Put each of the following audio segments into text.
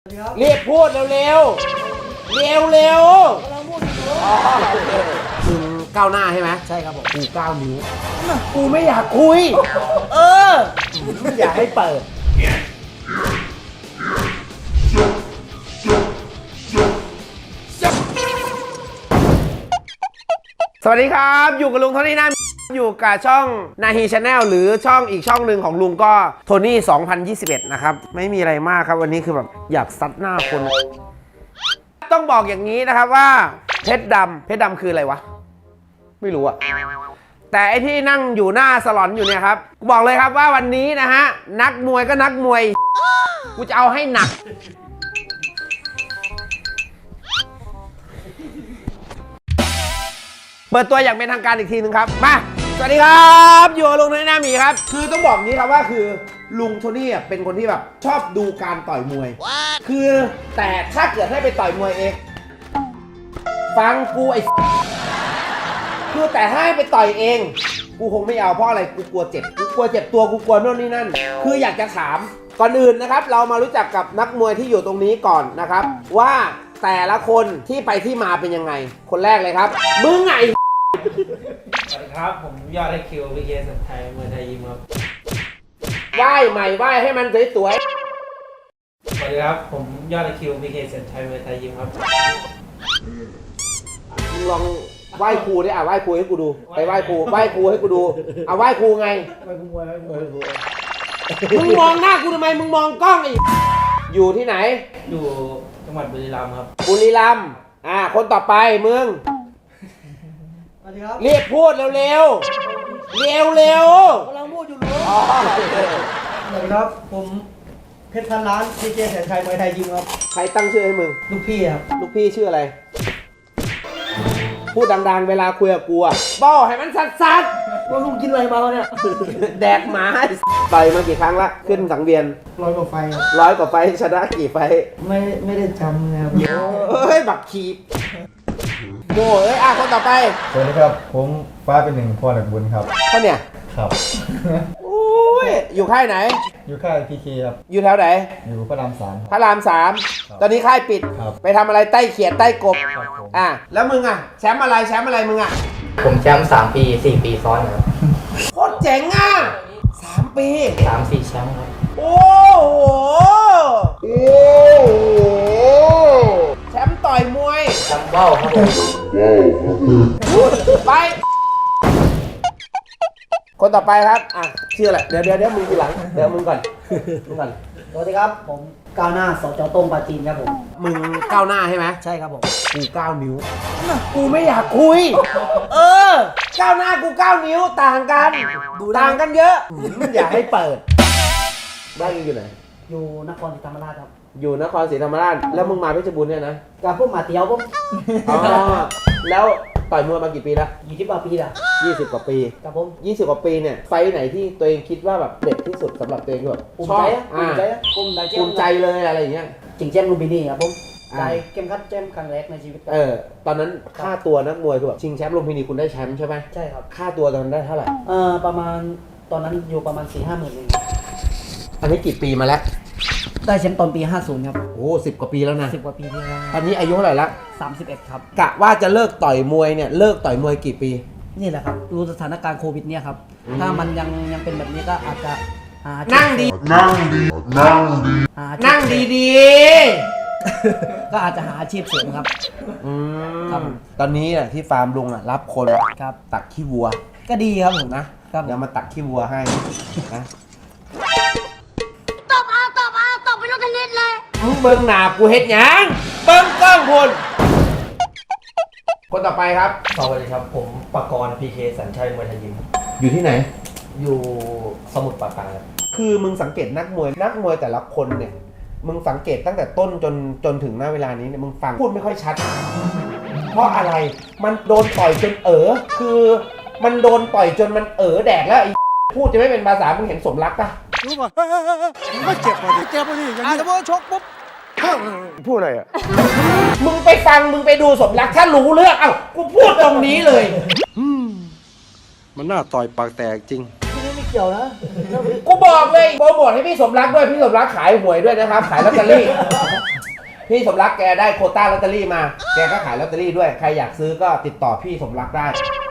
ครับรีบพูดเร็วๆ เร็วเร็วเร็วกำลังพูดอยู่ๆอ๋อโอเคมึงก้าวหน้าใช่ไหมใช่ครับผมกูก้าวนิ้วกูไม่อยากคุย เอออยากให้เปิดสวัสดีครับ อยู่กับลุงโทนี่นั่น อยู่กับช่องนาฮีชาแนลหรือช่องอีกช่องหนึ่งของลุงก็โทนี่ 2021 นะครับ ไม่มีอะไรมากครับ วันนี้คือแบบอยากซัดหน้าคน ต้องบอกอย่างนี้นะครับว่าเพชรดำเพชรดำคืออะไรวะ ไม่รู้อะแต่ไอที่นั่งอยู่หน้าสลอนอยู่เนี่ยครับบอกเลยครับว่าวันนี้นะฮะ นักมวยก็นักมวย กูจะเอาให้หนัก เปิดตัวอย่างเป็นทางการอีกทีหนึ่งครับ มา สวัสดีครับอยู่กับลุงโทนี่หน้าหมีครับ คือต้องบอกงี้ครับว่าคือลุงโทนี่อะเป็นคนที่แบบชอบดูการต่อยมวย คือแต่ถ้าเกิดให้ไปต่อยมวยเองฟังกูไอ้ คือแต่ถ้าให้ไปต่อยเอง กูคงไม่เอาเพราะอะไรกูกลัวเจ็บกูกลัวเจ็บตัวกูกลัวโน่นนี่นั่น คืออยากจะถามก่อนอื่นนะครับ เรามารู้จักกับนักมวยที่อยู่ตรงนี้ก่อนนะครับ ว่าแต่ละคนที่ไปที่มาเป็นยังไง คนแรกเลยครับมึงไงสวัสดี ครับ ผมยอดไอคิวพีเคสันไทยเมืองไทยยิมครับไหว้ใหม่ไหว้ให้มันสวยสวัสดีครับ ผมยอดไอคิวพีเคสันไทยเมืองไทยยิมครับๆมึงลองไหว้ครูดิอะไหว้ครูให้กูดู ไปไหว้ครูไหว้ครูให้กูดูเอาไหว้ครูไงไปกูมวยไปกูมวยมึงมองหน้ากูทำไมมึงมองกล้องไอีอยู่ที่ไหนอยู่จังหวัดบุรีรัมย์ครับบุรีรัมย์อ่าคนต่อไปมึงส วัสดีครับรีบพูดเร็วๆเร็วเร็วเร็วกำลังพูดอยู่รู้ๆอ๋อโอเคสวัสดีครับ ผมเพชรพันล้านดีเจแสนชัยมวยไทยยิมครับ ใครตั้งชื่อให้มึง ลูกพี่ครับ ลูกพี่ชื่ออะไร พูดดังๆ เวลาคุยกับกูอะบอกให้มันสัดว่าลุงกินอะไรมาวะเนี่ยๆแดกหมาต่อยมากี่ครั้งละ ขึ้นสังเวียนลอยกว่าไฟครับร้อยกว่าไฟท์ชนะกี่ไฟท์ไม่ไม่ได้จำนะครับเอ้ย บักขีบ โง่เอ้ยอะคนต่อไปสวัสดีครับ ผมฟ้าเป็นหนึ่งพ่อหนักบุญครับเขาเนี่ยครับโอ้ยอยู่ค่ายไหน อยู่ค่ายพีเคครับ อยู่แถวไหน อยู่พระรามสามคพรับ ระรามสามครับตอนนี้ค่ายปิด ครับ ไปทำอะไรใต้เขียดใต้กบครับผมอะแล้วมึงอะแชมป์อะไรแชมป์อะไรมึงอะผมแชมป์สามปีสี่ปีซ้อนครับโคตรเจ๋งอะสามปี สามสี่แชมป์ครับ โอ้โหโอ้โหแช มป์ต่อยมวยแชมป์เบ้าครับผมไป คนต่อไปครับ อะชื่ออะไร เดี๋ยวเดี๋ยวเดี๋ยวมึงทีหลัง เดี๋ยวมึงก่อน มึงก่อน สวัสดีครับ ผมก้าวหน้าสจต้งปาจีนครับผม มึงก้าวหน้าใช่ไหมใช่ครับผม กูก้าวนิ้ว กูไม่อยากคุย เออ ก้าวหน้ากูก้าวนิ้วต่างกันดูได้ต่างกันเยอะอืมอยากให้เปิด บ้านมึงอยู่ไหน อยู่นครศรีธรรมราชครับอยู่นครศรีธรรมราชแล้วมึงมาเพชรบูรณ์เนี่ยนะกับพวกหมาเตี้ยวผมอ๋อแล้วต่อยมวยมากี่ปีแล้วยี่สิบกว่าปีละ20กว่าปีกับผม20กว่าปีเนี่ยไฟท์ไหนที่ตัวเองคิดว่าแบบเด็ดที่สุดสำหรับตัวเองแบบภูมิชอใจบอะภูอ่ามิใจอะภูมิใจภูมิใจเลยอะไรอย่างเงี้ย จริงแชมป์ลุมพินีครับผมอ่า ได้เข็มขัดแชมป์ครั้งแรกในชีวิตครับเออตอนนั้นค่าตัวนักมวยคือแบบชิงแชมป์ลุมพินีคุณได้แชมป์ใช่ไหมใช่ครับค่าตัวตอนนั้นได้เท่าไหร่ เอ่อประมาณตอนนั้นอยู่ประมาณ4ี่ห้าหมื่นเองอันนี้กี่ปีมาแล้ว ได้แชมป์ตอนปี 50 ครับ โอ้สิบกว่าปีแล้วนะ 10 กว่าปีที่แล้วตอนนี้อายุเท่าไหร่ละ 31 ครับ กะว่าจะเลิกต่อยมวยเนี่ย เลิกต่อยมวยกี่ปี นี่แหละครับ รู้สถานการณ์โควิดเนี่ยครับอืมถ้ามันยังยังเป็นแบบนี้ก็อาจจะหาอาชีพนั่งดี หาอาชีพนั่งดีดีก็อาจจะหาอาชีพเสริมครับ ๆอืมครับตอนนี้อะที่ฟาร์มลุงอะรับคนครับ ตักขี้วัวก็ดีครับผมนะครับ เดี๋ยวมาตักขี้วัวให้นะ มึงเบิ้งหนากูเฮ็ดหยังเบิ้งกล้องพลคนต่อไปครับ สวัสดีครับ ผมปากรพีเคสันชัยเมืองไทยยิมอยู่ที่ไหน อยู่สมุทรปราการครับคือมึงสังเกตนักมวยนักมวยแต่ละคนเนี่ย มึงสังเกตตั้งแต่ต้นจนจนถึงหน้าเวลานี้เนี่ยมึงฟังพูดไม่ค่อยชัด เพราะอะไรมันโดนต่อยจนเออคือมันโดนต่อยจนมันเออแดกแล้วไอ้พูดจะไม่เป็นภาษามึงเห็นสมรักปะรู้ป่ะมันก็เจ็บป่ะดิเจ็บป่ะดิอย่างนี้แต่พอชกปุ๊บ พูดอะไรอะ มึงไปฟังมึงไปดูสมรักถ้ารู้เรื่องเอ้ากูพูดตรงนี้เลยมันน่าต่อยปากแตกจริงที่นี่ไม่เกี่ยวนะกูบอกเลยโปรโมทให้พี่สมรักด้วยพี่สมรักขายหวยด้วยนะครับ ขายลอตเตอรี่ พี่สมรักแกได้โควต้าลอตเตอรี่มา แกก็ขายลอตเตอรี่ด้วยใครอยากซื้อก็ติดต่อพี่สมรักได้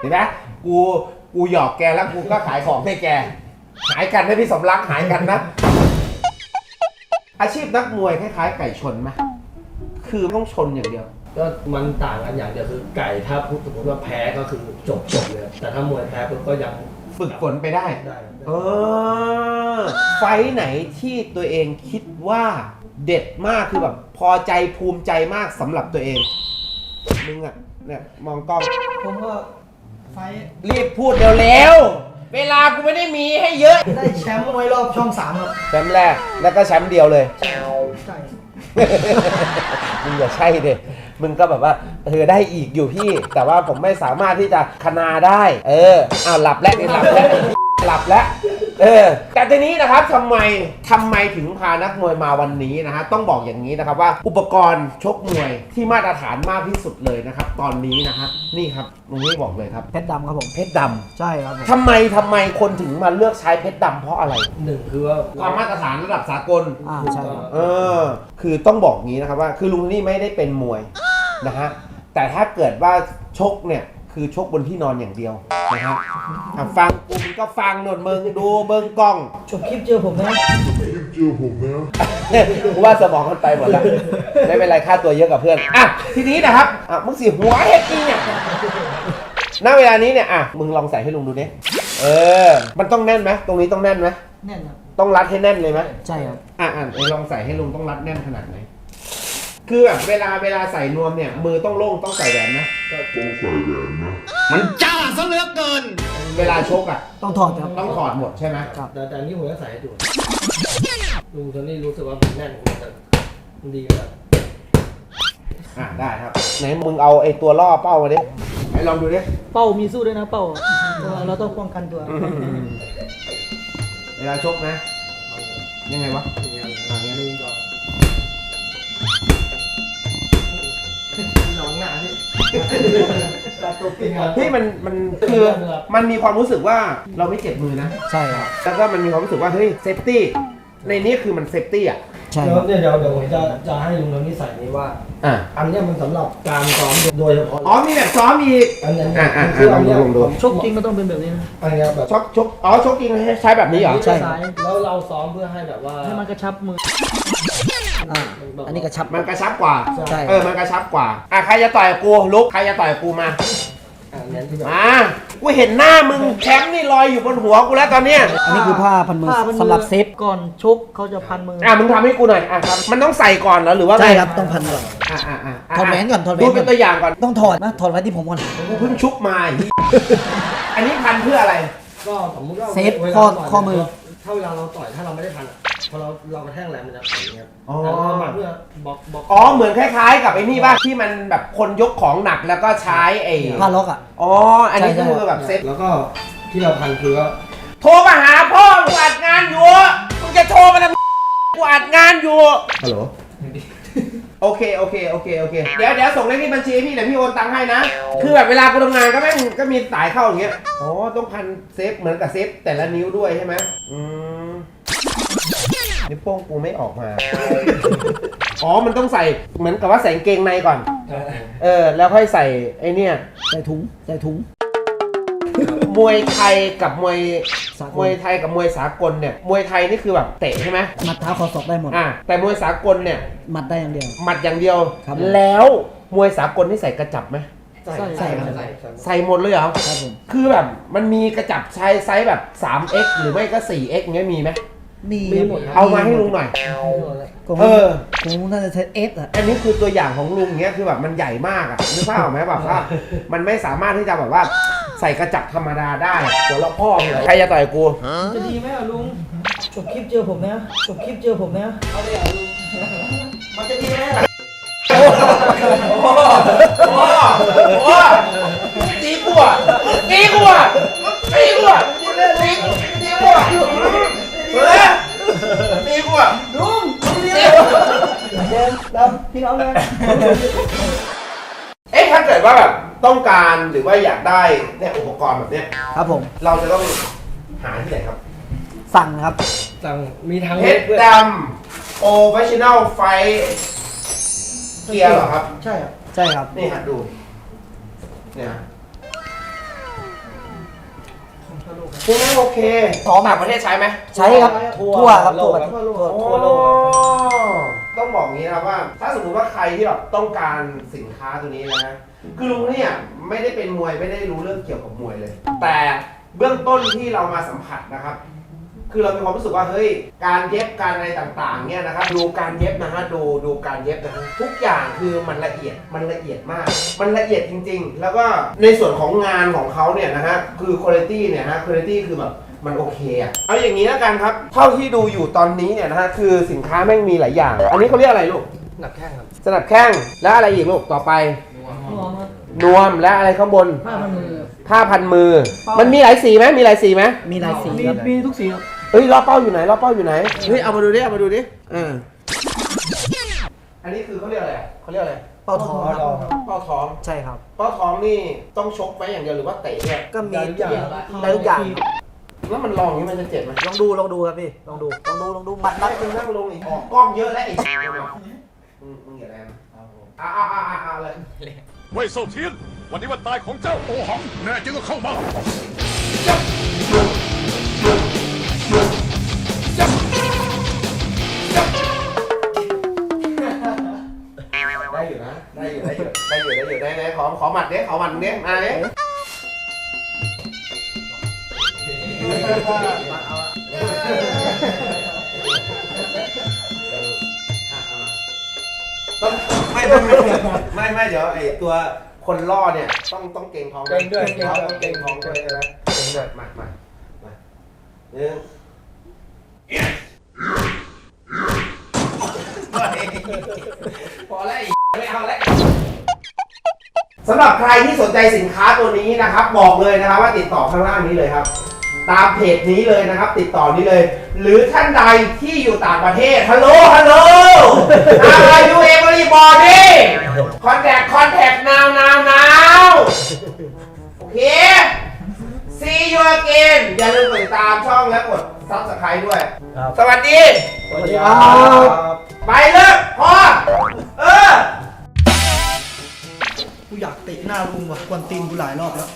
เห็นไหมกูกูหยอกแกแล้วกูก็ขายของให้แกหายกันให้พี่สมรักหายกันนะ อาชีพนักมวยคล้ายๆไก่ชนไหมคือต้องชนอย่างเดียว ก็มันต่างกันอย่างเดียวคือไก่ถ้าพูดสมมติว่าแพ้ก็คือจบจบเลยแต่ถ้ามวยแพ้ปุ๊บก็ยังฝึกฝนไปได้ ได้เออ ไฟท์ไหนที่ตัวเองคิดว่าเด็ดมากคือแบบพอใจภูมิใจมากสำหรับตัวเอง มึงอะเนี่ยมองกล้อง ผมก็ไฟท์รีบพูดเร็วๆ เวลากูไม่ได้มีให้เยอะ ได้แชมป์มวยรอบช่องสามครับแชมป์แรก แล้วก็แชมป์เดียวเลย ใช่มึงอย่าใช่เด็มึงก็แบบว่าเออได้อีกอยู่พี่ แต่ว่าผมไม่สามารถที่จะคนาได้ เอออ้าวหลับแล้วนี่หลับแล้วหลับแล้ว เออ แต่ทีนี้นะครับทำไมทำไมถึงพานักมวยมาวันนี้นะฮะต้องบอกอย่างนี้นะครับว่าอุปกรณ์ชกมวยที่มาตรฐานมากที่สุดเลยนะครับ ตอนนี้นะฮะนี่ครับมึงไม่บอกเลยครับ เพชรดำครับผม เพชรดำใช่ครับผมทำไมทำไมคนถึงมาเลือกใช้เพชรดำเพราะอะไร หนึ่งคือว่าความมาตรฐานระดับสากล อ่าใช่ครับ เออ คือต้องบอกงี้นะครับว่า คือลุงนี่ไม่ได้เป็นมวยนะฮะ แต่ถ้าเกิดว่าชกเนี่ย คือชกบนที่นอนอย่างเดียวนะฮะอะฟังกูมึงก็ฟังหนวดมึงดูเบิ้งกล้อง จบคลิปเจอผมนะ กูว่าสมองมันไปหมดแล้ว ไม่เป็นไรค่าตัวเยอะกับเพื่อน อะ ทีนี้นะครับ อะ มึงสิหัวเฮ็ดจริงเนี่ยณเวลานี้เนี่ย อะ มึงลองใส่ให้ลุงดูดิเออ มันต้องแน่นไหมตรงนี้ต้องแน่นไหมแน่นครับต้องรัดให้แน่นเลยไหมใช่ครับ อะอะเดี๋ยวลองใส่ให้ลุงต้องรัดแน่นขนาดไหน คือแบบเวลาเวลาใส่นวมเนี่ยมือต้องโล่งต้องใส่แหวนนะ มันจ้าซะเหลือเกิน เวลาชกอะต้องถอดครับ ต้องถอดหมดใช่ไหมแต่แต่อันนี้ผมจะใส่ให้ดูลุงตอนนี้รู้สึกว่ามันแน่นมันจะมันดีแล้วอะได้ครับไหนมึงเอาไอ้ตัวล่อเป้ามาดิไหนลองดูดิเป้ามีสู้ด้วยนะเป้าเราต้องป้องกันตัวเวลาชกนะ ยังไงวะอย่างเงี้ยอ ย่างเงี้ยลุงก็หนองหนาพี่พี่มันมันคือมันมีความรู้สึกว่าเราไม่เจ็บมือนะ ใช่ครับ แล้วก็มันมีความรู้สึกว่าเฮ้ยเซฟตี้ในนี้คือมันเซฟตี้อะ ใช่เดี๋คยวรับเดี๋ยวเดี๋ยวเดี๋ยวผมจะจะให้ลุงน้ำนิสัยนี้ว่า อะ อันเนี้ยมันสำหรับการซ้อมโดยเฉพาะอ๋อมีแบบซ้อมอีก อันนั้นอะอะคืออันเนี้ยลองดูลองดู ชกจริงก็ต้องเป็นแบบนี้นะอันเนี้ยแบบชกชกอ๋อชกจริงใช้แบบนี้เหรอ ใช่แล้วเราซ้อมเพื่อให้แบบว่าให้มันกระชับมืออ่าอันนี้กระชับ มันกระชับกว่า ใช่ เออ มันกระชับกว่า อะ ใครจะต่อยกับกูลุก ใครจะต่อยกับกูมา อันนั้นที่แบบมา กูเห็นหน้ามึงแชมป์นี่ลอยอยู่บนหัวกูแล้วตอนเนี้ยอันนี้คือผ้าพันมือสำหรับเซฟก่อนชกเขาจะพันมือ อะมึงทำให้กูหน่อยอะครับมันต้องใส่ก่อนเหรอหรือว่าไงใช่ครับต้องพันก่อน อะอะอะถอดแหวนก่อนถอดแหวนดูก่อน เป็นตัวอย่างก่อนต้องถอดนะถอดไว้ที่ผมก่อนกูเพิ่งชุบมาไอ้เหี้ยอันนี้พันเพื่ออะไร ก็สมมติว่าเซฟวลาข้อต่ยข้อมือ ถ้าเวลาเราต่อยถ้าเราไม่ได้พันอะ พอเราเรากระแทกแรงมันจะอย่างเงี้ยอ๋อแต่เรามาเพื่อบล็อกบล็อกอ๋อเหมือนคล้ายๆ กับไอ้นี่ป่ะที่มันแบบคนยกของหนักแล้วก็ใช้ไอ้ผ้าล็อกอะ อ๋อ อันนี้ใช่ก็ใช่คือแบบเซฟแล้วก็ที่เราพันคือว่าโทรมาหาพ่อกูอัดงานอยู่มึงจะโทรมาทำไมกูอัดงานอยู่ ฮัลโหลโอเคโอเคโอเคโอเคเดี๋ยวเดี๋ยวส่งเลขที่บัญชีให้พี่เดี๋ยวพี่โอนตังค์ให้นะ คือแบบเวลากูทำงานก็แม่งก็มีสายเข้าอย่างเงี้ยอ๋อต้องพันเซฟเหมือนกับเซฟแต่ละนิ้วด้วยใช่ไหมอืม นิ้วโป้งกูไม่ออกมา อ๋อ มันต้องใส่เหมือนกับว่าใส่กางเกงในก่อน เออ แล้วค่อยใส่ไอ้เนี่ยใส่ถุงใส่ถุง มวยไทยกับมวยสากล มวยไทยกับมวยสากลเนี่ย มวยไทยนี่คือแบบเตะใช่ไหมหมัดเท้าคอศอกได้หมดอะแต่มวยสากลเนี่ยหมัดได้อย่างเดียว หมัดอย่างเดียว ครับแล้วมวยสากลนี่ใส่กระจับไหม ใส่ใส่ครับใส่ใส่ใส่หมดเลยเหรอ ครับผม คือแบบมันมีกระจับใช้ไซส์แบบ 3x หรือไม่ก็ 4x เงี้ยมีไหม มีมีหมดครับ เอามาให้ลุงหน่อยของเออ ผมน่าจะใช้เอสอะ อันนี้คือตัวอย่างของลุงเงี้ยคือแบบมันใหญ่มากอะนึกภาพออกไหมแบบว่ามันไม่สามารถที่จะแบบว่าใส่กระจับธรรมดาได้หัวเราะพ่อเลยใครจะต่อยกูจะดีไหมอะลุงจบคลิปเจอผมนะจบคลิปเจอผมนะเอาเลยอะลุงมันจะดีไหมอะโอ้โหโอ้โหโอ้โหตีกูอะตีกูอะตี พี่น้องเลย เอ๊ะถ้าเกิดว่าแบบต้องการหรือว่าอยากได้เนี่ยอุปกรณ์แบบเนี้ย ครับผม เราจะต้องหาที่ไหนครับสั่งครับ สั่งมีทางเพเว็ชบรด้วยดำโอเวอร์ชินัลไฟเกียร์เหรอครับ ใช่ครับใช่ครับ นี่ฮะดู เนี่ยฮะพวกนี้โอเคต่างประเทศใช้ไหมใช้ครับทั่วครับทั่วทั่วโลกทั่วโอ้ ทั่วโลกครับ ต้องบอกงี้นะครับว่า ถ้าสมมติว่าใครที่แบบต้องการสินค้าตัวนี้นะฮะคือลุงเนี่ยไม่ได้เป็นมวยไม่ได้รู้เรื่องเกี่ยวกับมวยเลย แต่เบื้องต้นที่เรามาสัมผัสนะครับ คือเรามีความรู้สึกว่าเฮ้ยการเย็บการอะไรต่างๆเนี่ยนะครับดูการเย็บนะฮะดูดูการเย็บนะฮะทุกอย่างคือมันละเอียดมันละเอียดมาก มันละเอียดจริง ๆ แล้วก็ในส่วนของงานของเขาเนี่ยนะฮะคือคุณภาพเนี่ยฮะคุณภาพคือแบบ มันโอเคอะเอาอย่างนี้แล้วกันครับ เท่าที่ดูอยู่ตอนนี้เนี่ยนะฮะคือสินค้าแม่งมีหลายอย่าง อันนี้เขาเรียกอะไรลูก หนักแข้งครับสนับแข้งแล้วอะไรอีกลูกต่อไปหัวครับนวมและอะไรข้างบน ผ้ามันมือ ผ้าพันมือ มันมีหลายสีไหมมีหลายสีไหมมีลายสีครับ มีทุกสีครับเฮ้ยรอบเป้าอยู่ไหนรอบเป้าอยู่ไหนเฮ้ยเอามาดูดิเอามาดูดิเอออันนี้คือเขาเรียกอะไรเขาเรียกอะไรเป้าทองครับเป้าท้องใช่ครับ เป้าท้องนี่ต้องชกไว้อย่างเดียวหรือว่าเตะด้วยก็มีได้ทุกอย่างได้ทุกอย่าง แล้วมันลองอย่างนี้มันจะเจ็บไหมลองดูลองดูครับพี่ลองดูลองดูลองดูหมัดนันั่บงมึงนั่งลงอีกออกกล้องเยอะแล้วไอ้มึงมึงอย่าแรงนะอ่าอ่าอ่าอ่าเลยเว่ยเซาเทียนวันนี้วันตายของเจ้าโอหังแน่จริงก็เข้ามาได้อยู่นะได้อยู่ได้อยู่ได้อยู่ได้อยู่ได้ได้ขอขอหมัดเนี้ยขอหมัดเนี้ยมาเนี้ ต้องไม่ไม่ไม่ไม่ไม่เดี๋ยวไอ้ตัวคนล่อเนี่ยต้องต้องเก่งท้องเก่งด้วยเก่งท้องต้องเก่งท้องด้วยใช่ไหมเก่งด้วยมามามาหนึ่งพอแล้วไอ้ไม่เอาแล้วสำหรับใครที่สนใจสินค้าตัวนี้นะครับ บอกเลยนะครับว่าติดต่อข้างล่างนี้เลยครับ ตามเพจนี้เลยนะครับ ติดต่อนี้เลย หรือท่านใดที่อยู่ต่างประเทศฮัลโหลฮัลโหล Are you everybody contact contact now now now โอเค see you again อย่าลืมกดติดตามช่องและกด subscribe ด้วยสวัสดี สวัสดีครับ ไปเลิกพอเออ กูอยากเตะหน้าลุงว่ะกวนตีนกูหลายรอบแล้ว